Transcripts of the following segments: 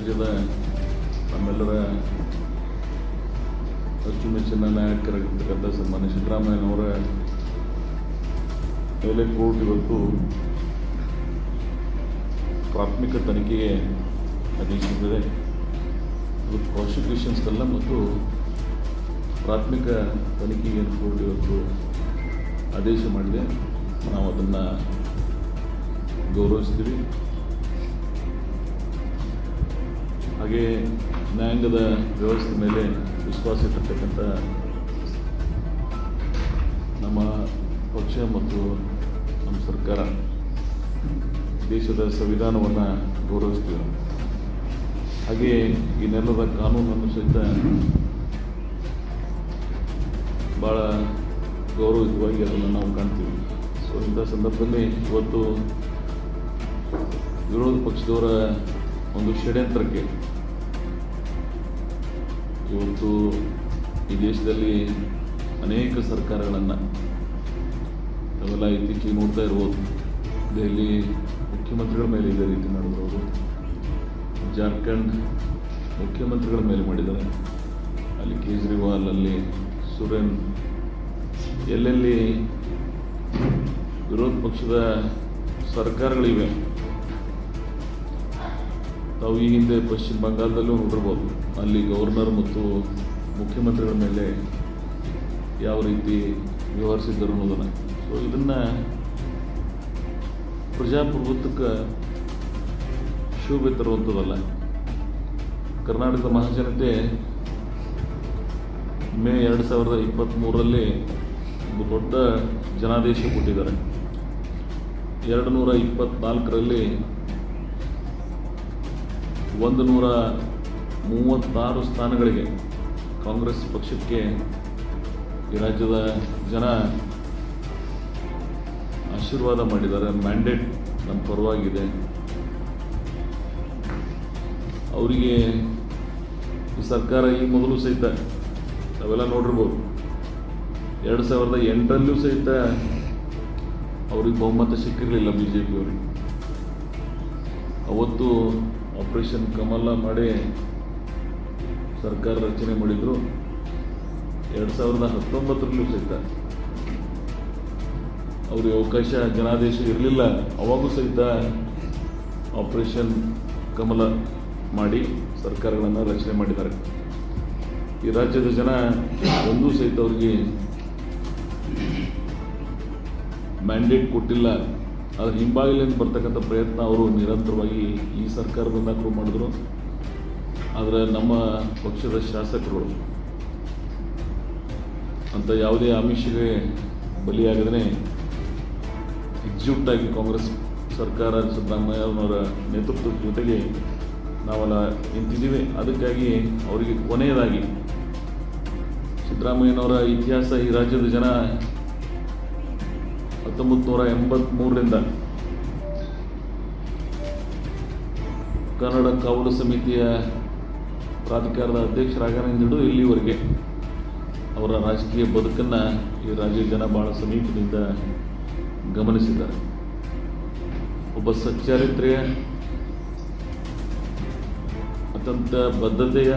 ರಾಜ್ಯದ ನಮ್ಮೆಲ್ಲರ ಅಚ್ಚುಮೆಚ್ಚಿನ ನಾಯಕರಾಗಿರ್ತಕ್ಕಂಥ ಸನ್ಮಾನ್ಯ ಸಿದ್ದರಾಮಯ್ಯನವರ ಮೇಲೆ ಕೋರ್ಟ್ ಇವತ್ತು ಪ್ರಾಥಮಿಕ ತನಿಖೆಗೆ ಆದೇಶಿಸಿದೆ. ಅದು ಪ್ರಾಸಿಕ್ಯೂಷನ್ಸ್ಗೆಲ್ಲ ಮತ್ತು ಪ್ರಾಥಮಿಕ ತನಿಖೆಗೆ ಕೋರ್ಟ್ ಇವತ್ತು ಆದೇಶ ಮಾಡಿದೆ. ನಾವು ಅದನ್ನು ಗೌರವಿಸ್ತೀವಿ. ಹಾಗೆ ನ್ಯಾಯಾಂಗದ ವ್ಯವಸ್ಥೆ ಮೇಲೆ ವಿಶ್ವಾಸ ಇಟ್ಟಿರ್ತಕ್ಕಂಥ ನಮ್ಮ ಪಕ್ಷ ಮತ್ತು ನಮ್ಮ ಸರ್ಕಾರ ದೇಶದ ಸಂವಿಧಾನವನ್ನು ಗೌರವಿಸ್ತೀವಿ ಹಾಗೆ ಈ ನೆಲದ ಕಾನೂನನ್ನು ಸಹಿತ ಭಾಳ ಗೌರವಯುತವಾಗಿ ಅದನ್ನು ನಾವು ಕಾಣ್ತೀವಿ. ಸೊ ಇಂಥ ಸಂದರ್ಭದಲ್ಲಿ ಇವತ್ತು ವಿರೋಧ ಪಕ್ಷದವರ ಒಂದು ಷಡ್ಯಂತ್ರಕ್ಕೆ ಇವತ್ತು ಈ ದೇಶದಲ್ಲಿ ಅನೇಕ ಸರ್ಕಾರಗಳನ್ನು ಅವೆಲ್ಲ ಇತ್ತೀಚೆಗೆ ನೋಡ್ತಾ ಇರ್ಬೋದು. ದೆಹಲಿ ಮುಖ್ಯಮಂತ್ರಿಗಳ ಮೇಲೆ ಇದೇ ರೀತಿ ನಡೆದಿರೋದು. ಜಾರ್ಖಂಡ್ ಮುಖ್ಯಮಂತ್ರಿಗಳ ಮೇಲೆ ಮಾಡಿದ್ದಾರೆ. ಅಲ್ಲಿ ಕೇಜ್ರಿವಾಲ್, ಅಲ್ಲಿ ಸುರೇನ್. ಎಲ್ಲೆಲ್ಲಿ ವಿರೋಧ ಪಕ್ಷದ ಸರ್ಕಾರಗಳಿವೆ ತಾವು ಈ ಹಿಂದೆ ಪಶ್ಚಿಮ ಬಂಗಾಳದಲ್ಲೂ ನೋಡಿರ್ಬೋದು. ಅಲ್ಲಿ ಗವರ್ನರ್ ಮತ್ತು ಮುಖ್ಯಮಂತ್ರಿಗಳ ಮೇಲೆ ಯಾವ ರೀತಿ ವ್ಯವಹರಿಸಿದ್ದರು ಅನ್ನೋದನ್ನು. ಸೊ ಇದನ್ನು ಪ್ರಜಾಪ್ರಭುತ್ವಕ್ಕೆ ಶೋಭೆ ತರುವಂಥದ್ದಲ್ಲ. ಕರ್ನಾಟಕದ ಮಹಾಜನತೆ ಮೇ ಎರಡು ಸಾವಿರದ ಇಪ್ಪತ್ತ್ಮೂರರಲ್ಲಿ ಒಂದು ದೊಡ್ಡ ಜನಾದೇಶ ಕೊಟ್ಟಿದ್ದಾರೆ. ಎರಡು ನೂರ ಇಪ್ಪತ್ತ್ನಾಲ್ಕರಲ್ಲಿ ಒಂದು ನೂರ ಮೂವತ್ತಾರು ಸ್ಥಾನಗಳಿಗೆ ಕಾಂಗ್ರೆಸ್ ಪಕ್ಷಕ್ಕೆ ಈ ರಾಜ್ಯದ ಜನ ಆಶೀರ್ವಾದ ಮಾಡಿದ್ದಾರೆ. ಮ್ಯಾಂಡೇಟ್ ನಮ್ಮ ಪರವಾಗಿದೆ. ಅವರಿಗೆ ಈ ಸರ್ಕಾರ ಈ ಮೊದಲು ಸಹಿತ ನಾವೆಲ್ಲ ನೋಡಿರ್ಬೋದು. ಎರಡು ಸಾವಿರದ ಎಂಟರಲ್ಲೂ ಸಹಿತ ಅವ್ರಿಗೆ ಬಹುಮತ ಸಿಕ್ಕಿರಲಿಲ್ಲ ಬಿ ಜೆ ಪಿಯವ್ರಿಗೆ ಅವತ್ತು ಆಪರೇಷನ್ ಕಮಲ ಮಾಡಿ ಸರ್ಕಾರ ರಚನೆ ಮಾಡಿದ್ರು. ಎರಡು ಸಾವಿರದ ಹತ್ತೊಂಬತ್ತರಲ್ಲೂ ಸಹಿತ. ಅವ್ರಿಗೆ ಅವಕಾಶ ಜನಾದೇಶ ಇರಲಿಲ್ಲ. ಅವಾಗೂ ಸಹಿತ ಆಪರೇಷನ್ ಕಮಲ ಮಾಡಿ ಸರ್ಕಾರಗಳನ್ನು ರಚನೆ ಮಾಡಿದ್ದಾರೆ. ಈ ರಾಜ್ಯದ ಜನ ಒಂದೂ ಸಹಿತ ಅವರಿಗೆ ಮ್ಯಾಂಡೇಟ್ ಕೊಟ್ಟಿಲ್ಲ. ಅದರ ಹಿಂಬಾಗಿಲಿಂದ ಬರ್ತಕ್ಕಂಥ ಪ್ರಯತ್ನ ಅವರು ನಿರಂತರವಾಗಿ ಈ ಸರ್ಕಾರದಿಂದ ಕೂಡ ಮಾಡಿದ್ರು. ಆದರೆ ನಮ್ಮ ಪಕ್ಷದ ಶಾಸಕರು ಅಂತ ಯಾವುದೇ ಆಮಿಷಗೆ ಬಲಿಯಾಗದೇ ಎಕ್ಸಿಕ್ಯೂಟ್ ಆಗಿ ಕಾಂಗ್ರೆಸ್ ಸರ್ಕಾರ ಸಿದ್ದರಾಮಯ್ಯನವರ ನೇತೃತ್ವದ ಜೊತೆಗೆ ನಾವೆಲ್ಲ ನಿಂತಿದ್ದೀವಿ. ಅದಕ್ಕಾಗಿ ಅವರಿಗೆ ಕೊನೆಯದಾಗಿ ಸಿದ್ದರಾಮಯ್ಯನವರ ಇತಿಹಾಸ ಈ ರಾಜ್ಯದ ಜನ ಹತ್ತೊಂಬತ್ತು ನೂರ ಎಂಬತ್ತ್ಮೂರರಿಂದ ಕನ್ನಡ ಕಾವಲು ಸಮಿತಿಯ ಪ್ರಾಧಿಕಾರದ ಅಧ್ಯಕ್ಷರಾಗನಿಂದ ಇಲ್ಲಿವರೆಗೆ ಅವರ ರಾಜಕೀಯ ಬದುಕನ್ನು ಈ ರಾಜ್ಯ ಜನ ಬಹಳ ಸಮೀಪದಿಂದ ಗಮನಿಸಿದ್ದಾರೆ. ಒಬ್ಬ ಸಚ್ಚಾರಿತ್ರೆಯ ಅತ್ಯಂತ ಬದ್ಧತೆಯ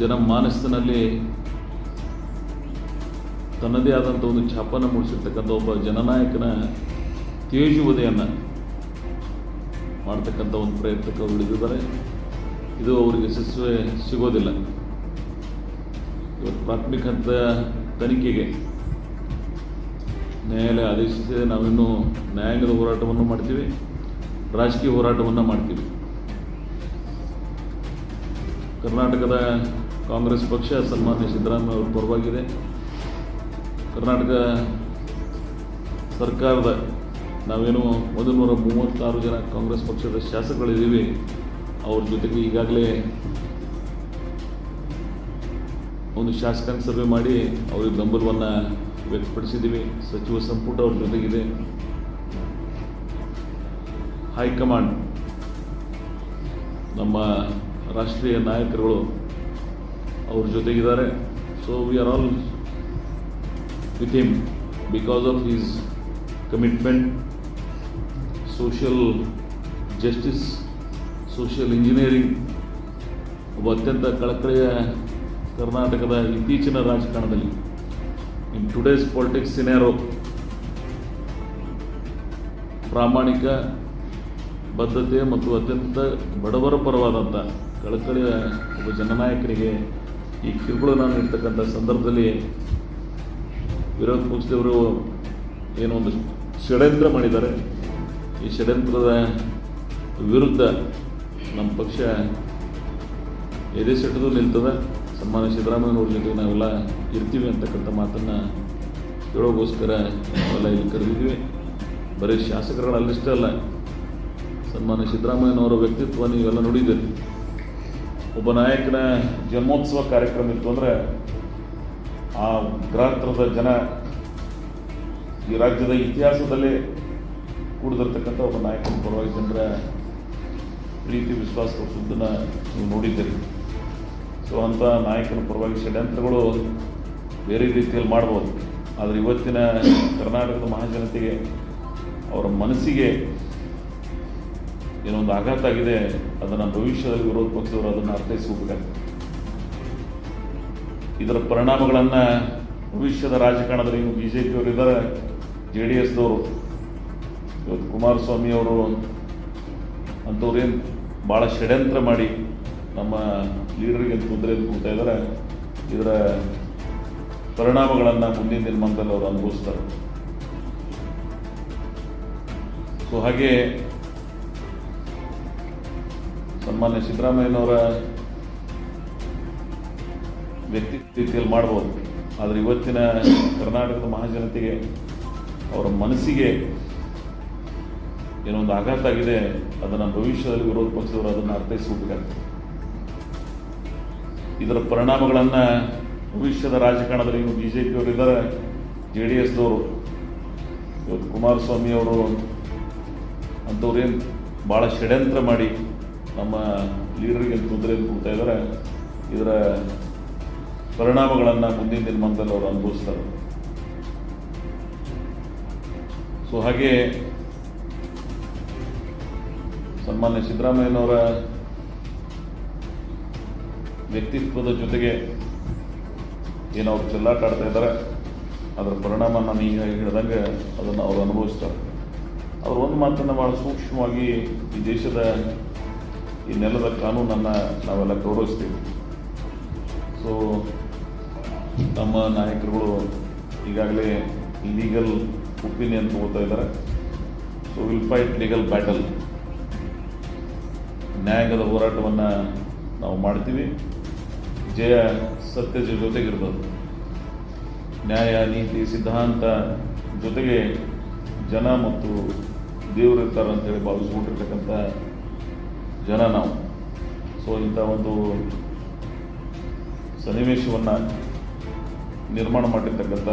ಜನಮಾನಸ್ಸಿನಲ್ಲಿ ತನ್ನದೇ ಆದಂಥ ಒಂದು ಛಾಪನ್ನು ಮೂಡಿಸಿರ್ತಕ್ಕಂಥ ಒಬ್ಬ ಜನನಾಯಕನ ತೇಜುವದೆಯನ್ನು ಮಾಡ್ತಕ್ಕಂಥ ಒಂದು ಪ್ರಯತ್ನಕ್ಕೆ ಹಿಡಿದಿದ್ದಾರೆ ಇದು ಅವರಿಗೆ ಯಶಸ್ವಿ ಸಿಗೋದಿಲ್ಲ. ಇವತ್ತು ಪ್ರಾಥಮಿಕ ಹಂತ ತನಿಖೆಗೆ ನ್ಯಾಯಾಲಯ ಆದೇಶಿಸಿದೆ. ನಾವಿನ್ನೂ ನ್ಯಾಯಾಂಗದ ಹೋರಾಟವನ್ನು ಮಾಡ್ತೀವಿ, ರಾಜಕೀಯ ಹೋರಾಟವನ್ನು ಮಾಡ್ತೀವಿ. ಕರ್ನಾಟಕದ ಕಾಂಗ್ರೆಸ್ ಪಕ್ಷ ಸನ್ಮಾನ್ಯ ಸಿದ್ದರಾಮಯ್ಯ ಅವರ ಪರವಾಗಿದೆ. ಕರ್ನಾಟಕ ಸರ್ಕಾರದ ನಾವೇನು ಒಂದು ನೂರ ಮೂವತ್ತಾರು ಜನ ಕಾಂಗ್ರೆಸ್ ಪಕ್ಷದ ಶಾಸಕಗಳಿದ್ದೀವಿ, ಅವ್ರ ಜೊತೆಗೆ ಈಗಾಗಲೇ ಒಂದು ಶಾಸಕಾಂಗ ಸರ್ವೆ ಮಾಡಿ ಅವ್ರಿಗೆ ಬೆಂಬಲವನ್ನು ವ್ಯಕ್ತಪಡಿಸಿದ್ದೀವಿ. ಸಚಿವ ಸಂಪುಟ ಅವ್ರ ಜೊತೆಗಿದೆ. ಹೈಕಮಾಂಡ್, ನಮ್ಮ ರಾಷ್ಟ್ರೀಯ ನಾಯಕರುಗಳು ಅವ್ರ ಜೊತೆಗಿದ್ದಾರೆ. So we are all with him because of his commitment, social justice, social engineering ಒಬ್ಬ ಅತ್ಯಂತ ಕಳಕಳಿಯ ಕರ್ನಾಟಕದ ಇತ್ತೀಚಿನ ರಾಜಕಾರಣದಲ್ಲಿ. ಇನ್ ಟುಡೇಸ್ ಪೊಲಿಟಿಕ್ಸ್ ಸಿನಾರೋ ಪ್ರಾಮಾಣಿಕ ಬದ್ಧತೆ ಮತ್ತು ಅತ್ಯಂತ ಬಡವರ ಪರವಾದಂಥ ಕಳಕಳಿಯ ಒಬ್ಬ ಜನನಾಯಕರಿಗೆ ಈ ಕಿರುಕುಳನ ನೀಡ್ತಕ್ಕಂಥ ಸಂದರ್ಭದಲ್ಲಿ ವಿರೋಧ ಪಕ್ಷದವರು ಏನೋ ಒಂದು ಷಡ್ಯಂತ್ರ ಮಾಡಿದ್ದಾರೆ. ಈ ಷಡ್ಯಂತ್ರದ ವಿರುದ್ಧ ನಮ್ಮ ಪಕ್ಷ ಎದೆ ಸೆಟದು ನಿಲ್ತದೆ. ಸನ್ಮಾನ್ಯ ಸಿದ್ದರಾಮಯ್ಯನವ್ರ ಜೊತೆ ನಾವೆಲ್ಲ ಇರ್ತೀವಿ ಅಂತಕ್ಕಂಥ ಮಾತನ್ನು ಹೇಳೋಗೋಸ್ಕರ ನಾವೆಲ್ಲ ಇಲ್ಲಿ ಕರೆದಿದ್ವಿ ಬರೀ ಶಾಸಕರುಗಳಲ್ಲಷ್ಟೇ ಅಲ್ಲ ಸನ್ಮಾನ ಸಿದ್ದರಾಮಯ್ಯನವರ ವ್ಯಕ್ತಿತ್ವ ನೀವೆಲ್ಲ ನೋಡಿದ್ದೀರಿ. ಒಬ್ಬ ನಾಯಕನ ಜನ್ಮೋತ್ಸವ ಕಾರ್ಯಕ್ರಮ ಇತ್ತು ಅಂದರೆ ಆ ಗ್ರಾಂತರದ ಜನ ಈ ರಾಜ್ಯದ ಇತಿಹಾಸದಲ್ಲೇ ಕೂಡಿದಿರ್ತಕ್ಕಂಥ ಒಬ್ಬ ನಾಯಕನ ಪರವಾಗಿ ಜನರ ಪ್ರೀತಿ, ವಿಶ್ವಾಸ ಸುದ್ದನ್ನು ನೀವು ನೋಡಿದ್ದೀರಿ. ಸೊ ಅಂಥ ನಾಯಕನ ಪರವಾಗಿ ಷಡ್ಯಂತ್ರಗಳು ಬೇರೆ ರೀತಿಯಲ್ಲಿ ಮಾಡ್ಬೋದು. ಆದರೆ ಇವತ್ತಿನ ಕರ್ನಾಟಕದ ಮಹಾಜನತೆಗೆ ಅವರ ಮನಸ್ಸಿಗೆ ಏನೊಂದು ಆಘಾತ ಆಗಿದೆ. ಅದನ್ನು ಭವಿಷ್ಯದಲ್ಲಿ ವಿರೋಧ ಪಕ್ಷದವರು ಅದನ್ನು ಅರ್ಥೈಸ್ಕೋಬೇಕಾಗ್ತದೆ ಇದರ ಪರಿಣಾಮಗಳನ್ನು ಭವಿಷ್ಯದ ರಾಜಕಾರಣದಲ್ಲಿ ಇನ್ನು ಬಿ ಜೆ ಪಿಯವರು ಇದ್ದಾರೆ ಜೆ ಡಿ ಎಸ್ದವರು ಇವತ್ತು ಕುಮಾರಸ್ವಾಮಿ ಅವರು ಅಂಥವ್ರೇನು ಭಾಳ ಷಡ್ಯಂತ್ರ ಮಾಡಿ ನಮ್ಮ ಲೀಡರ್ಗೆ ತೊಂದರೆ ಕೊಡ್ತಾ ಇದ್ದಾರೆ ಇದರ ಪರಿಣಾಮಗಳನ್ನು ಮುಂದಿನ ದಿನಮಾನದಲ್ಲಿ ಅವರು ಅನುಭವಿಸ್ತಾರೆ. ಸೊ ಹಾಗೆ ಸನ್ಮಾನ್ಯ ಸಿದ್ದರಾಮಯ್ಯನವರ ವ್ಯಕ್ತಿ ರೀತಿಯಲ್ಲಿ ಮಾಡ್ಬೋದು. ಆದರೆ ಇವತ್ತಿನ ಕರ್ನಾಟಕದ ಮಹಾಜನತೆಗೆ ಅವರ ಮನಸ್ಸಿಗೆ ಏನೊಂದು ಆಘಾತ ಆಗಿದೆ, ಅದನ್ನು ಭವಿಷ್ಯದಲ್ಲಿ ವಿರೋಧ ಪಕ್ಷದವರು ಅದನ್ನು ಅರ್ಥೈಸಬೇಕಾಗ್ತದೆ ಇದರ ಪರಿಣಾಮಗಳನ್ನು ಭವಿಷ್ಯದ ರಾಜಕಾರಣದಲ್ಲಿ ಇನ್ನು ಬಿ ಜೆ ಪಿಯವರಿದ್ದಾರೆ ಜೆ ಡಿ ಎಸ್ದವರು. ಇವತ್ತು ಕುಮಾರಸ್ವಾಮಿ ಅವರು ಅಂಥವ್ರೇನು ಭಾಳ ಷಡ್ಯಂತ್ರ ಮಾಡಿ ನಮ್ಮ ಲೀಡರ್ಗೆ ತೊಂದರೆ ಕೊಡ್ತಾ ಇದ್ದಾರೆ, ಇದರ ಪರಿಣಾಮಗಳನ್ನು ಮುಂದಿನ ದಿನಮಾನದಲ್ಲಿ ಅವರು ಅನುಭವಿಸ್ತಾರೆ. ಸೊ ಹಾಗೆ ಸನ್ಮಾನ್ಯ ಸಿದ್ದರಾಮಯ್ಯನವರ ವ್ಯಕ್ತಿತ್ವದ ಜೊತೆಗೆ ಏನು ಅವ್ರು ಚೆಲ್ಲಾಟ ಆಡ್ತಾ ಇದ್ದಾರೆ. ಅದರ ಪರಿಣಾಮ ನಾನು ಈಗ ಹೇಳಿದಂಗೆ ಅದನ್ನು ಅವರು ಅನುಭವಿಸ್ತಾರೆ. ಅವರು ಒಂದು ಮಾತನ್ನು ಭಾಳ ಸೂಕ್ಷ್ಮವಾಗಿ ಈ ದೇಶದ ಈ ನೆಲದ ಕಾನೂನನ್ನು ನಾವೆಲ್ಲ ಗೌರವಿಸ್ತೀವಿ. ಸೊ ನಮ್ಮ ನಾಯಕರುಗಳು ಈಗಾಗಲೇ ಲೀಗಲ್ ಒಪಿನಿಯನ್ ತಗೋತಾ ಇದ್ದಾರೆ. So will fight legal battle ನ್ಯಾಯಾಂಗದ ಹೋರಾಟವನ್ನು ನಾವು ಮಾಡ್ತೀವಿ. ಜಯ ಸತ್ಯದ ಜೊತೆಗಿರ್ಬೋದು ನ್ಯಾಯ, ನೀತಿ, ಸಿದ್ಧಾಂತ ಜೊತೆಗೆ ಜನ ಮತ್ತು ದೇವರು ಇರ್ತಾರೆ ಅಂತೇಳಿ ಭಾವಿಸ್ಕೊಂಡಿರ್ತಕ್ಕಂಥ ಜನ ನಾವು. ಸೊ ಇಂಥ ಒಂದು ಸನ್ನಿವೇಶವನ್ನು ನಿರ್ಮಾಣ ಮಾಡಿರ್ತಕ್ಕಂಥ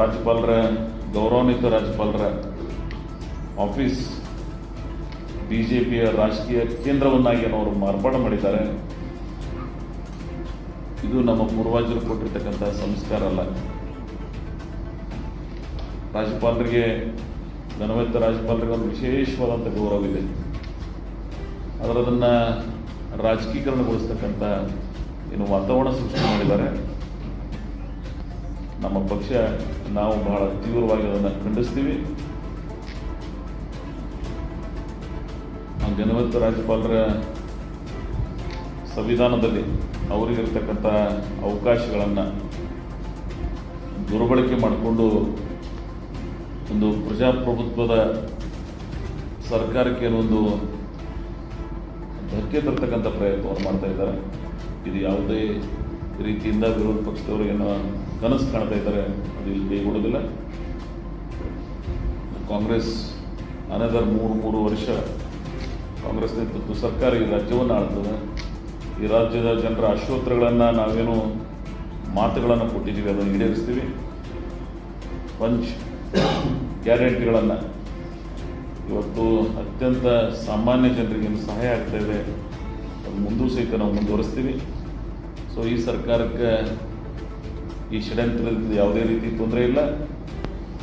ರಾಜ್ಯಪಾಲರ, ಗೌರವಾನ್ವಿತ ರಾಜ್ಯಪಾಲರ ಆಫೀಸ್ ಬಿ ರಾಜಕೀಯ ಕೇಂದ್ರವನ್ನಾಗಿ ಅವರು ಮಾರ್ಪಾಡು ಮಾಡಿದ್ದಾರೆ. ಇದು ನಮ್ಮ ಪೂರ್ವಜರು ಕೊಟ್ಟಿರ್ತಕ್ಕಂಥ ಸಂಸ್ಕಾರ ಅಲ್ಲ. ರಾಜ್ಯಪಾಲರಿಗೆ ಘನವೆತ್ತ ರಾಜ್ಯಪಾಲರಿಗೆ ಒಂದು ವಿಶೇಷವಾದಂಥ ಗೌರವ ಇದೆ ಆದರೆ ಅದನ್ನು ರಾಜಕೀಕರಣಗೊಳಿಸ್ತಕ್ಕಂಥ ಏನು ವಾತಾವರಣ ಸೃಷ್ಟಿ ಮಾಡಿದ್ದಾರೆ. ನಮ್ಮ ಪಕ್ಷ ನಾವು ಬಹಳ ತೀವ್ರವಾಗಿ ಅದನ್ನು ಖಂಡಿಸ್ತೀವಿ. ಆ ಘನವೆತ್ತ ರಾಜ್ಯಪಾಲರ ಸಂವಿಧಾನದಲ್ಲಿ ಅವರಿಗಿರ್ತಕ್ಕಂಥ ಅವಕಾಶಗಳನ್ನು ದುರ್ಬಳಕೆ ಮಾಡಿಕೊಂಡು ಒಂದು ಪ್ರಜಾಪ್ರಭುತ್ವದ ಸರ್ಕಾರಕ್ಕೆ ಒಂದು ಧಕ್ಕೆ ತರ್ತಕ್ಕಂಥ ಪ್ರಯತ್ನವನ್ನು ಮಾಡ್ತಾ ಇದ್ದಾರೆ. ಇದು ಯಾವುದೇ ರೀತಿಯಿಂದ ವಿರೋಧ ಪಕ್ಷದವರು ಏನೋ ಕನಸು ಕಾಣ್ತಾ ಇದ್ದಾರೆ, ಅದು ಇಲ್ಲಿ ಕೈಗೂಡೋದಿಲ್ಲ ಕಾಂಗ್ರೆಸ್ ಅನದರ್ ಮೂರು ಮೂರು ವರ್ಷ ಕಾಂಗ್ರೆಸ್ ನೇತೃತ್ವ ಸರ್ಕಾರ ಈ ರಾಜ್ಯವನ್ನು ಆಳ್ತದೆ. ಈ ರಾಜ್ಯದ ಜನರ ಅಶ್ವತ್ರಗಳನ್ನು ನಾವೇನು ಮಾತುಗಳನ್ನು ಕೊಟ್ಟಿದ್ದೀವಿ, ಅದನ್ನು ಈಡೇರಿಸ್ತೀವಿ. ಪಂಚ್ ಗ್ಯಾರಂಟಿಗಳನ್ನು. ಇವತ್ತು ಅತ್ಯಂತ ಸಾಮಾನ್ಯ ಜನರಿಗೆ ಸಹಾಯ ಆಗ್ತಾ ಇದೆ, ಅದು ಮುಂದೂ ಸಹಿತ ನಾವು ಮುಂದುವರಿಸ್ತೀವಿ. ಸೊ ಈ ಸರ್ಕಾರಕ್ಕೆ ಈ ಷಡ್ಯಂತ್ರದಿಂದ ಯಾವುದೇ ರೀತಿ ತೊಂದರೆ ಇಲ್ಲ.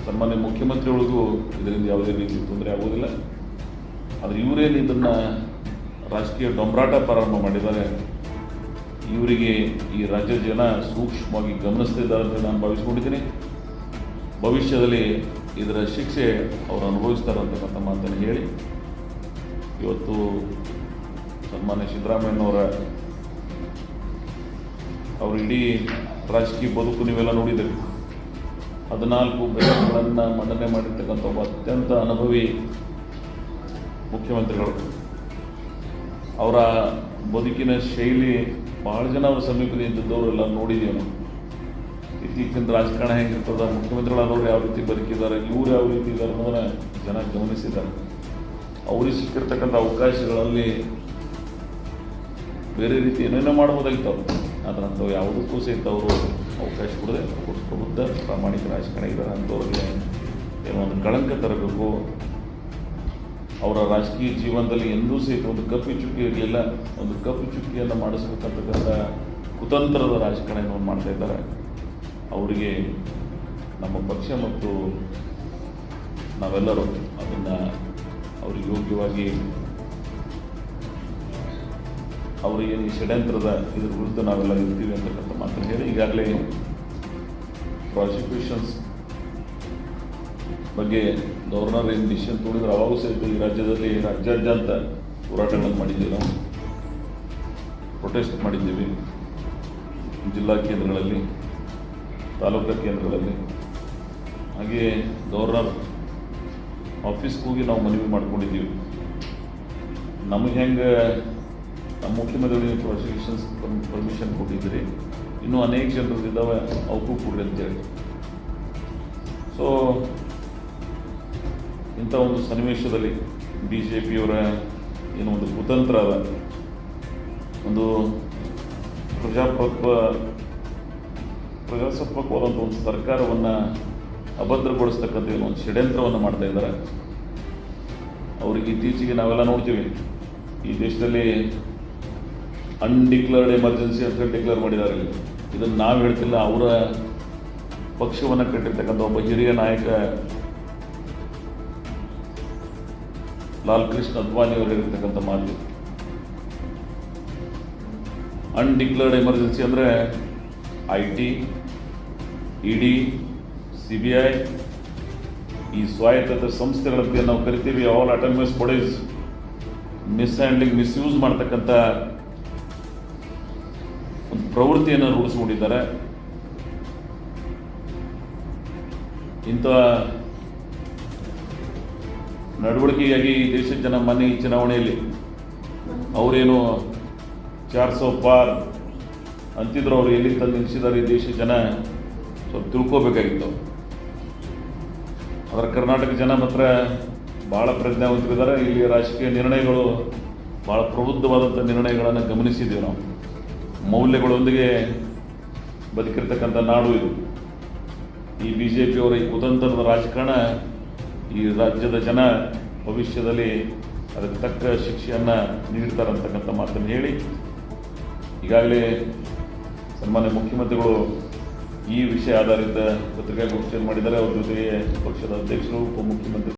ಸನ್ಮಾನ್ಯ ಮುಖ್ಯಮಂತ್ರಿಗಳಿಗೂ ಇದರಿಂದ ಯಾವುದೇ ರೀತಿ ತೊಂದರೆ ಆಗೋದಿಲ್ಲ. ಆದರೆ ಇವರೇನು ಇದನ್ನು ರಾಜಕೀಯ ಡೊಂಬರಾಟ ಪ್ರಾರಂಭ ಮಾಡಿದ್ದಾರೆ. ಇವರಿಗೆ ಈ ರಾಜ್ಯದ ಜನ ಸೂಕ್ಷ್ಮವಾಗಿ ಗಮನಿಸ್ತಿದ್ದಾರೆ ಅಂತ ನಾನು ಭಾವಿಸ್ಕೊಂಡಿದ್ದೀನಿ. ಭವಿಷ್ಯದಲ್ಲಿ ಇದರ ಶಿಕ್ಷೆ ಅವರು ಅನುಭವಿಸ್ತಾರೆ ಅಂತಕ್ಕಂಥ ಮಾತನ್ನು ಹೇಳಿ. ಇವತ್ತು ಸನ್ಮಾನ್ಯ ಸಿದ್ದರಾಮಯ್ಯನವರ ಅವರು ಇಡೀ ರಾಜಕೀಯ ಬದುಕು ನೀವೆಲ್ಲ ನೋಡಿದ್ದೀರಿ. ಹದಿನಾಲ್ಕು ಬಜೆಟ್ಗಳನ್ನು ಮಂಡನೆ ಮಾಡಿರ್ತಕ್ಕಂಥ ಒಬ್ಬ ಅತ್ಯಂತ ಅನುಭವಿ ಮುಖ್ಯಮಂತ್ರಿಗಳು. ಅವರ ಬದುಕಿನ ಶೈಲಿ ಭಾಳ ಜನ ಅವರ ಸಮೀಪದಲ್ಲಿ ಇದ್ದವರೆಲ್ಲ ನೋಡಿದ್ದೀವಿ ನಾವು. ಇತ್ತೀಚಿನ ರಾಜಕಾರಣ ಮುಖ್ಯಮಂತ್ರಿಗಳು ಮುಖ್ಯಮಂತ್ರಿಗಳಾದವ್ರು ಯಾವ ರೀತಿ ಬದುಕಿದ್ದಾರೆ, ಇವ್ರು ಯಾವ ರೀತಿ ಇದ್ದಾರೆ ಅನ್ನೋದನ್ನ ಜನ ಗಮನಿಸಿದ್ದಾರೆ. ಅವ್ರಿಗೆ ಸಿಕ್ಕಿರ್ತಕ್ಕಂಥ ಅವಕಾಶಗಳಲ್ಲಿ ಬೇರೆ ರೀತಿ ಏನೇನೋ ಮಾಡ್ಬೋದಾಗಿತ್ತು ಅವರು. ಆದ್ರೆ ಅಂಥವು ಯಾವುದಕ್ಕೂ ಸಹಿತ ಅವರು ಅವಕಾಶ ಕೊಡದೆ ಪ್ರಬುದ್ಧ ಪ್ರಾಮಾಣಿಕ ರಾಜಕಾರಣ ಇದ್ದಾರೆ ಅಂಥವ್ರಿಗೆ ಏನೋ ಒಂದು ಕಳಂಕ ತರಬೇಕು. ಅವರ ರಾಜಕೀಯ ಜೀವನದಲ್ಲಿ ಎಂದೂ ಸಹಿತ ಒಂದು ಕಪ್ಪು ಚುಕ್ಕಿ ಇರಲಿಲ್ಲ. ಒಂದು ಕಪ್ಪು ಚುಕ್ಕಿಯನ್ನು ಮಾಡಿಸ್ಬೇಕಂತಕ್ಕಂಥ ಕುತಂತ್ರದ ರಾಜಕಾರಣಿಯನ್ನು ಮಾಡ್ತಾ ಇದ್ದಾರೆ. ಅವರಿಗೆ ನಮ್ಮ ಪಕ್ಷ ಮತ್ತು ನಾವೆಲ್ಲರೂ ಅದನ್ನು ಅವ್ರಿಗೆ ಯೋಗ್ಯವಾಗಿ ಅವರಿಗೆ ಈ ಷಡ್ಯಂತ್ರದ ಇದ್ರ ವಿರುದ್ಧ ನಾವೆಲ್ಲ ಇರ್ತೀವಿ ಅಂತಕ್ಕಂಥ ಮಾತ್ರ ಹೇಳಿ ಈಗಾಗಲೇ ಪ್ರಾಸಿಕ್ಯೂಷನ್ಸ್ ಬಗ್ಗೆ ಗವರ್ನರ್ ಏನು ಡಿಸಿಷನ್ ತಗೊಂಡಿದ್ರು ಅವಾಗೂ ಸಹಿತ ಈ ರಾಜ್ಯದಲ್ಲಿ ರಾಜ್ಯಾದ್ಯಂತ ಹೋರಾಟಗಳನ್ನು ಮಾಡಿದ್ದೀವಿ ನಾವು ಪ್ರೊಟೆಸ್ಟ್ ಮಾಡಿದ್ದೀವಿ. ಜಿಲ್ಲಾ ಕೇಂದ್ರಗಳಲ್ಲಿ, ತಾಲೂಕಾ ಕೇಂದ್ರಗಳಲ್ಲಿ. ಹಾಗೆಯೇ ಗವರ್ನರ್ ಆಫೀಸ್ಗೆ ಹೋಗಿ ನಾವು ಮನವಿ ಮಾಡ್ಕೊಂಡಿದ್ದೀವಿ. ನಮಗೆ ಹೆಂಗೆ ನಮ್ಮ ಮುಖ್ಯಮಂತ್ರಿಗಳಿಗೆ ಪ್ರಾಸಿಕ್ಯೂಷನ್ಸ್ ಪರ್ಮಿಷನ್ ಕೊಟ್ಟಿದ್ದೀರಿ ಇನ್ನೂ ಅನೇಕ ಜನರು ಇದ್ದಾವೆ ಅವಕ್ಕೂ ಕೊಡಿ ಅಂತೇಳಿ. ಸೊ ಇಂಥ ಒಂದು ಸನ್ನಿವೇಶದಲ್ಲಿ ಬಿ ಜೆ ಪಿಯವರ ಏನು ಒಂದು ಕುತಂತ್ರ ಅದ. ಒಂದು ಪ್ರಜಾಪ್ರಭುತ್ವ ಪ್ರಜಾಸತ್ವಕವಾದಂಥ ಒಂದು ಸರ್ಕಾರವನ್ನು ಅಭದ್ರಗೊಳಿಸ್ತಕ್ಕಂಥ ಏನೋ ಒಂದು ಷಡ್ಯಂತ್ರವನ್ನು ಮಾಡ್ತಾ ಇದ್ದಾರೆ. ಅವ್ರಿಗೆ ಇತ್ತೀಚೆಗೆ ನಾವೆಲ್ಲ ನೋಡ್ತೀವಿ. ಈ ದೇಶದಲ್ಲಿ ಅನ್ಡಿಕ್ಲರ್ಡ್ ಎಮರ್ಜೆನ್ಸಿ ಅಂತ ಡಿಕ್ಲೇರ್ ಮಾಡಿದ್ದಾರೆ ಇದನ್ನು ನಾವು ಹೇಳ್ತಿಲ್ಲ, ಅವರ ಪಕ್ಷವನ್ನು ಕಟ್ಟಿರ್ತಕ್ಕಂಥ ಒಬ್ಬ ಹಿರಿಯ ನಾಯಕ ಲಾಲ್ ಕೃಷ್ಣ ಅದ್ವಾನಿ ಅವರು ಹೇಳಿರ್ತಕ್ಕಂಥ ಮಾತು. ಅನ್ಡಿಕ್ಲೇರ್ಡ್ ಎಮರ್ಜೆನ್ಸಿ ಅಂದರೆ I T E D C B I ಈ ಸ್ವಾಯತ್ತ ಸಂಸ್ಥೆಗಳಂತೆ ನಾವು ಕರಿತೀವಿ all autonomous bodies mishandling misuse ಮಾಡ್ತಕ್ಕಂಥ ಪ್ರವೃತ್ತಿಯನ್ನು ರೂಢಿಸಿಕೊಂಡಿದ್ದಾರೆ. ಇಂಥ ನಡವಳಿಕೆಯಾಗಿ ಈ ದೇಶದ ಜನ ಮೊನ್ನೆ ಈ ಚುನಾವಣೆಯಲ್ಲಿ ಅವರೇನು ಚಾರ್ ಸೌ ಪಾರ್ ಅಂತಿದ್ರು, ಅವರು ಎಲ್ಲಿ ತಂದು ನಿಲ್ಲಿಸಿದ್ದಾರೆ ಈ ದೇಶದ ಜನ ಸ್ವಲ್ಪ ತಿಳ್ಕೋಬೇಕಾಗಿತ್ತು. ಅದರ ಕರ್ನಾಟಕ ಜನ ಮಾತ್ರ ಭಾಳ ಪ್ರಜ್ಞಾವಂತರಿದ್ದಾರೆ. ಇಲ್ಲಿ ರಾಜಕೀಯ ನಿರ್ಣಯಗಳು ಭಾಳ ಪ್ರಬುದ್ಧವಾದಂಥ ನಿರ್ಣಯಗಳನ್ನು ಗಮನಿಸಿದ್ದೀವಿ ನಾವು. ಮೌಲ್ಯಗಳೊಂದಿಗೆ ಬದುಕಿರ್ತಕ್ಕಂಥ ನಾಡು ಇದು. ಈ ಬಿ ಜೆ ಪಿಯವರ ಈ ಕುತಂತ್ರದ ರಾಜಕಾರಣ ಈ ರಾಜ್ಯದ ಜನ ಭವಿಷ್ಯದಲ್ಲಿ ಅದಕ್ಕೆ ತಕ್ಕ ಶಿಕ್ಷೆಯನ್ನು ನೀಡ್ತಾರೆ ಅಂತಕ್ಕಂಥ ಮಾತನ್ನು ಹೇಳಿ, ಈಗಾಗಲೇ ಸನ್ಮಾನ್ಯ ಮುಖ್ಯಮಂತ್ರಿಗಳು ಈ ವಿಷಯ ಆಧಾರಿತ ಪತ್ರಿಕಾಗೋಷ್ಠಿಯನ್ನು ಮಾಡಿದ್ದಾರೆ. ಅವ್ರ ಜೊತೆಗೆ ಪಕ್ಷದ ಅಧ್ಯಕ್ಷರು, ಉಪಮುಖ್ಯಮಂತ್ರಿ